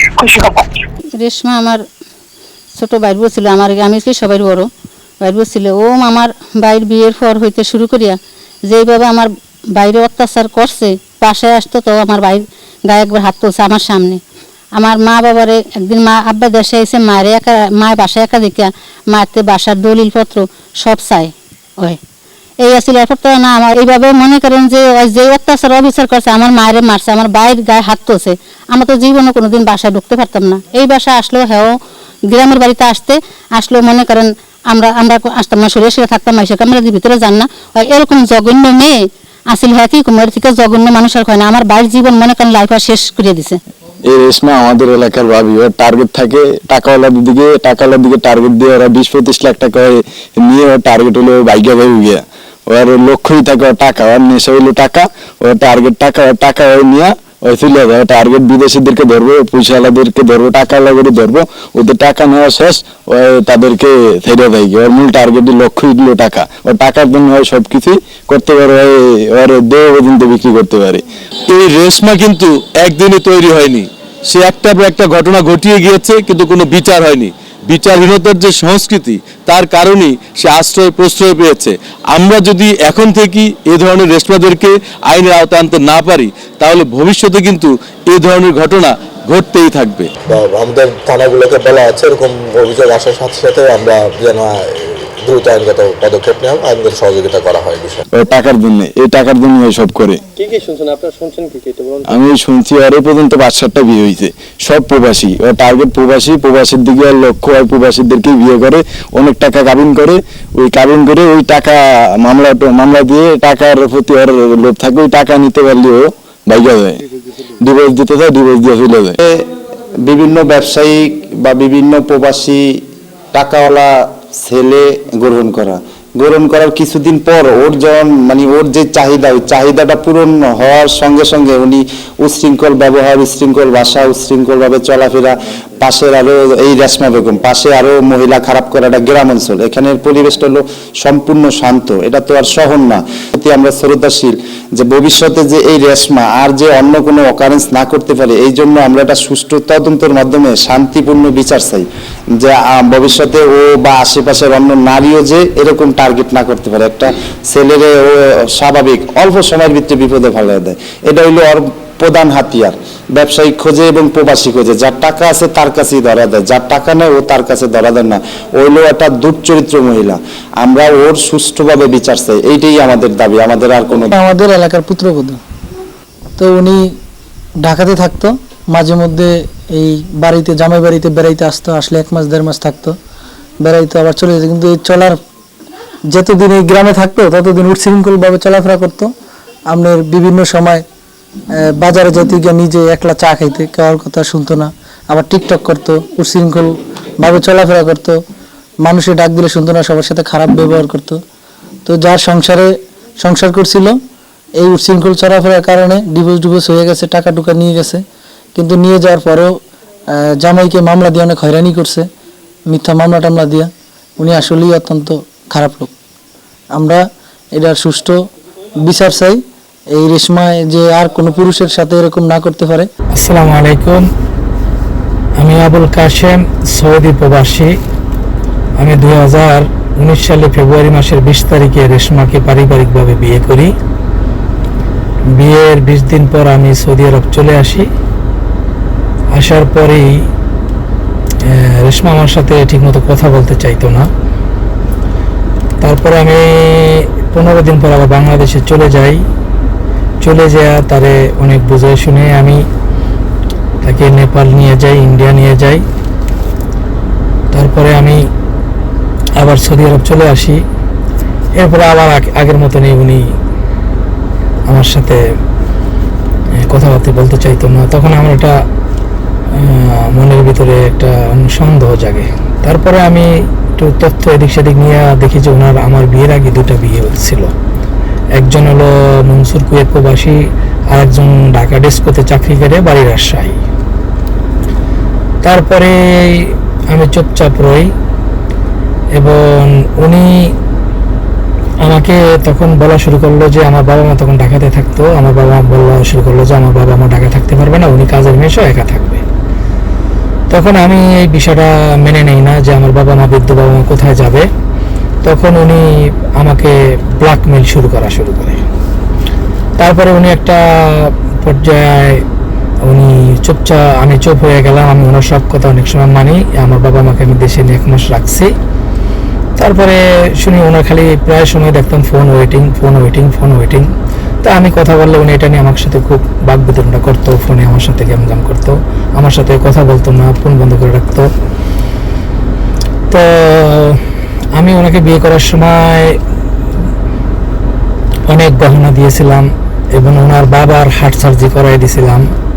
আমার রেশমা আমার ছোট বাইর ছিল, আমার আমি কি সবাই বড়? বাইর ছিল। ও আমার বাইর বিয়ের পর হইতে শুরু করিয়া যেইভাবে আমার বাইরে অত্যাচার করছে পাশে আসতো তো আমার বাইর গায়ে একবার হাত তুলছে আমার সামনে। আমার মা বাবারে একদিন মা আব্বা দেশে এসে মায়ের একা মা বাসায় একা দেখিয়া মাতে বাসার দলিলপত্র সব চাই ওই। এই আসলে এরপর তো না, আমার এইভাবে মনে করেন যে ওই যে অত্যাচার, অবিচার করছে, আমার মায়ের মারছে, আমার বাইরের গায়ে হাত তুলছে আমরা তো জীবনে কোনোদিন বাসায় ঢুকতে পারতাম না। এই বাসায় আসলেও হ্যাঁ গ্রামের বাড়িতে আসতে আসলেও মনে করেন আমরা আমরা আসতাম না সরে সরে থাকতাম মাইসের ক্যামেরাদের ভিতরে যান না। এরকম জঘন্য মেয়ে আসিল হয় কি, কুমার থেকে জঘন্য মানুষ আর হয় না। আমার বাইর জীবন মনে করেন লাইফ আর শেষ করে দিছে। এই রেশমা আমাদের এলাকার ভাবি, ওর টার্গেট থাকে টাকাওয়ালার দিকে টাকাওয়ালার দিকে টার্গেট দিয়ে ওরা বিশ পঁচিশ লাখ টাকা নিয়ে ওর টার্গেট হলো বাইকে ভাই গিয়া ওর লক্ষ্যই থাকে ওর টাকা, ওর নেশা হইল টাকা, ওর টার্গেট টাকা, ওর টাকা ওই নিয়ে ওই চলে যাবে। টার্গেট বিদেশিদেরকে ধরবো, পয়সাওয়ালাদেরকে ধরবো টাকাওয়ালা করে ধরবো, ওদের টাকা নেওয়া শেষ, ওই তাদেরকে ছেড়ে দেয়। ওর মূল টার্গেট লক্ষ্যই হলো টাকা। ওর টাকার জন্য ওই সবকিছুই করতে পারে ওর দেহ পর্যন্ত বিক্রি করতে পারে। এই রেশমা কিন্তু একদিনে তৈরি হয়নি। সে একটা একটা ঘটনা ঘটিয়ে গিয়েছে, কিন্তু কোনো বিচার হয়নি। বিচারহীনতার যে সংস্কৃতি, তার কারণেই সে আশ্রয়, প্রশ্রয় পেয়েছে। আমরা যদি এখন থেকেই এ ধরনের রেশমাদেরকে আইনের আওতায় আনতে না পারি, তাহলে ভবিষ্যতে কিন্তু এ ধরনের ঘটনা ঘটতেই থাকবে। আমাদের থানাগুলোকে বলা আছে, এরকম অভিযোগ আসার সাথে সাথে আমরা যেন দ্রুত আইনগত পদক্ষেপ নেওয়া আইনগত সহযোগিতা করা হয় বিষয়। টাকার জন্য এই টাকার জন্য সব করে। কি কি শুনছেন? আপনারা শুনছেন কি কি আমি শুনছি আর এই পর্যন্ত পাঁচ সাতটা বিয়ে হয়েছে। সব প্রবাসী ও টার্গেট প্রবাসী প্রবাসীর দিকে আর লক্ষ্য হয় প্রবাসীদেরকে বিয়ে করে অনেক টাকা কাবিন করে। ওই কাবিন করে ওই টাকা মামলা মামলা দিয়ে টাকার প্রতি ওর লোভ থাকে ওই টাকা নিতে পারলে ও বাইকা যায়। ডিভোর্স দিতে যায় ডিভোর্স দিয়ে চলে যায়। বিভিন্ন ব্যবসায়িক বা বিভিন্ন প্রবাসী টাকাওয়ালা ছেলে গ্রহণ করা। গ্রহণ করার কিছুদিন পর ওর যেমন মানে ওর যে চাহিদা, ওই চাহিদাটা পূরণ হওয়ার সঙ্গে সঙ্গে উনি উশৃঙ্খল ব্যবহার, উশৃঙ্খল ভাষা, উশৃঙ্খলভাবে চলাফেরা পাশের আরও এই রেশমা বেগম, পাশে আরও মহিলা খারাপ করা একটা গ্রাম অঞ্চল। এখানের পরিবেশটা হলো সম্পূর্ণ শান্ত। এটা তো আর শহর না। প্রতি আমরা শ্রদ্ধাশীল যে ভবিষ্যতে যে এই রেশমা আর যে অন্য কোনো অকারেন্স না করতে পারে, এই জন্য আমরা একটা সুষ্ঠু তদন্তের মাধ্যমে শান্তিপূর্ণ বিচার চাই। যে ভবিষ্যতে ও বা আশেপাশের অন্য নারীও যে এরকম টার্গেট না করতে পারে। একটা ছেলেরে ও স্বাভাবিক অল্প সময়ের ভিতরে বিপদে ফেলে দেয়। এটা হইল প্রধান হাতিয়ার। ব্যবসায়িক খোঁজে এবং প্রবাসী খোঁজে। যার টাকা আছে তার কাছেই ধরা দেয়। যার টাকা নেই ও তার কাছে ধরা দেয় না। ও হলো একটা দুর্চরিত্র মহিলা। আমরা ওর সুষ্ঠুভাবে বিচার চাই। এইটাই আমাদের দাবি। আমাদের আর কোনো আমাদের এলাকার পুত্রবধূ। তো উনি ঢাকাতে থাকতো। মাঝে মধ্যে এই বাড়িতে, জামাই বাড়িতে বেড়াইতে আসতো। আসলে এক মাস, দেড় মাস থাকতো। বেড়াইতো আবার চলে যেত। কিন্তু এই চলার যতদিন এই গ্রামে থাকতো, ততদিন উচ্ছৃঙ্খলভাবে চলাফেরা করতো। আপনার বিভিন্ন সময় বাজারে যেতে গিয়ে নিজে একলা চা খাইতে কারোর কথা শুনতো না। আবার টিকটক করতো উচ্ছৃঙ্খল ভাবে চলাফেরা করতো। মানুষের ডাক দিলে শুনতো না, সবার সাথে খারাপ ব্যবহার করতো। তো যার সংসারে সংসার করছিল, এই উচ্ছৃঙ্খল চলাফেরার কারণে ডিভোর্স ডিভোর্স হয়ে গেছে, টাকা টুকা নিয়ে গেছে। কিন্তু নিয়ে যাওয়ার পরেও জামাইকে মামলা দিয়ে অনেক হয়রানি করছে, মিথ্যা মামলা টামলা দিয়া। উনি আসলেই অত্যন্ত খারাপ লোক। আমরা এটার সুষ্ঠু বিচার চাই। এই রেশমায় যে আর কোনো পুরুষের সাথে এরকম না করতে পারে? আসসালামু আলাইকুম। আমি আবুল কাশেম, সৌদি প্রবাসী। আমি দুই হাজার উনিশ সালে ফেব্রুয়ারি মাসের বিশ তারিখে রেশমাকে পারিবারিকভাবে বিয়ে করি। বিয়ের বিশ দিন পর আমি সৌদি আরব চলে আসি। আসার পরেই রেশমা আমার সাথে ঠিকমতো কথা বলতে চাইতো না। তারপরে আমি পনেরো দিন পর আবার বাংলাদেশে চলে যাই। চলে যাওয়া তারে অনেক বুঝে শুনে আমি তাকে নেপাল নিয়ে যাই ইন্ডিয়া নিয়ে যাই। তারপরে আমি আবার সৌদি আরব চলে আসি। এরপরে আবার আগ- আগের মতনই উনি আমার সাথে কথাবার্তা বলতে চাইতো না। তখন আমার আহ, মনের ভিতরে একটা সন্দেহ জাগে। তারপরে আমি একটু তথ্য এদিক সেদিক নিয়ে দেখি যে ওনার আমার বিয়ের আগে দুটা বিয়ে ছিল। একজন হলো মনসুর কুয়েত প্রবাসী আর একজন ঢাকা ডেস্কোতে চাকরি করে বাড়ির রাজশাহী তারপরে আমি চুপচাপ রই এবং উনি আমাকে তখন বলা শুরু করল যে আমার বাবা মা তখন ঢাকাতে থাকতো। আমার বাবা মা বলা শুরু করল যে আমার বাবা মা ঢাকা থাকতে পারবে না, উনি কাজের মেয়েসও একা থাকবে। তখন আমি এই বিষয়টা মেনে নেই না যে আমার বাবা মা বৃদ্ধ বাবা মা কোথায় যাবে। তখন উনি আমাকে ব্ল্যাকমেল শুরু করা শুরু করে। তারপরে উনি একটা পর্যায়ে উনি চুপচাপ, আমি চুপ হয়ে গেলাম, আমি ওনার সব কথা অনেক সময় মানি, আমার বাবা মাকে আমি দেশে নিয়ে এক মাস রাখছি। তারপরে শুনি ওনার খালি প্রায় সময় দেখতাম phone waiting phone waiting phone waiting তা আমি কথা বললে উনি এটা নিয়ে আমার সাথে খুব বাক বিতরণটা করতো ফোনে আমার সাথে গ্যামজাম করতো। আমার সাথে কথা বলতো না ফোন বন্ধ করে রাখতো। তো ওনাকে বিয়ে করার সময় অনেক গহনা দিয়েছিলাম এবং ওনার বাবার হার্ট সার্জারি করাই দিয়েছিলাম।